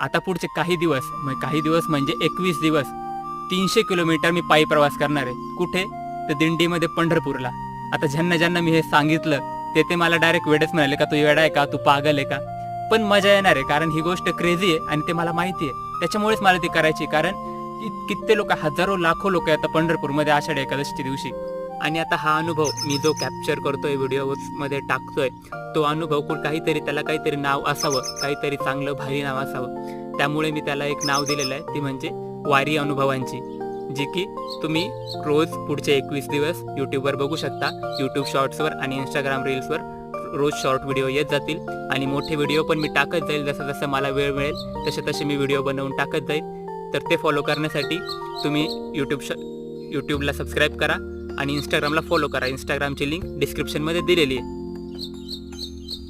आता पुढचे काही दिवस म्हणजे काही दिवस म्हणजे एकवीस दिवस. तीनशे किलोमीटर मी पायी प्रवास करणार आहे. कुठे? तर दिंडीमध्ये पंढरपूरला. आता ज्यांना ज्यांना मी हे सांगितलं ते ते मला डायरेक्ट वेडच म्हणाले का तू वेडा आहे का? तू पागल आहे का? पण मजा येणार आहे कारण ही गोष्ट क्रेझी आहे आणि ते मला माहिती आहे. त्याच्यामुळेच मला ती करायची कारण कित्येक लोक हजारो लाखो लोक आता पंढरपूरमध्ये आषाढी एकादशीच्या दिवशी आणि आता हा अनुभव मी जो कॅप्चर करतोय व्हिडिओमध्ये टाकतोय तो अनुभव कुठं काहीतरी त्याला काहीतरी नाव असावं काहीतरी चांगलं भारी नाव असावं. त्यामुळे मी त्याला एक नाव दिलेलं आहे ती म्हणजे वारी अनुभवांची जी की तुम्ही रोज पुढचे एकवीस दिवस यूट्यूबवर बघू शकता. यूट्यूब शॉर्ट्सवर आणि इंस्टाग्राम रील्सवर रोज शॉर्ट व्हिडिओ येत जातील. आणि मोठे व्हिडिओ पण मी टाकत जाईल जसं जसं मला वेळ मिळेल तसे तसे मी व्हिडिओ बनवून टाकत जाईल. तर ते फॉलो करण्यासाठी तुम्ही यूट्यूब श यूट्यूबला सबस्क्राईब करा. आणि इंस्टाग्रामला फॉलो करा. इंस्टाग्रामची लिंक डिस्क्रिप्शनमध्ये दिलेली आहे.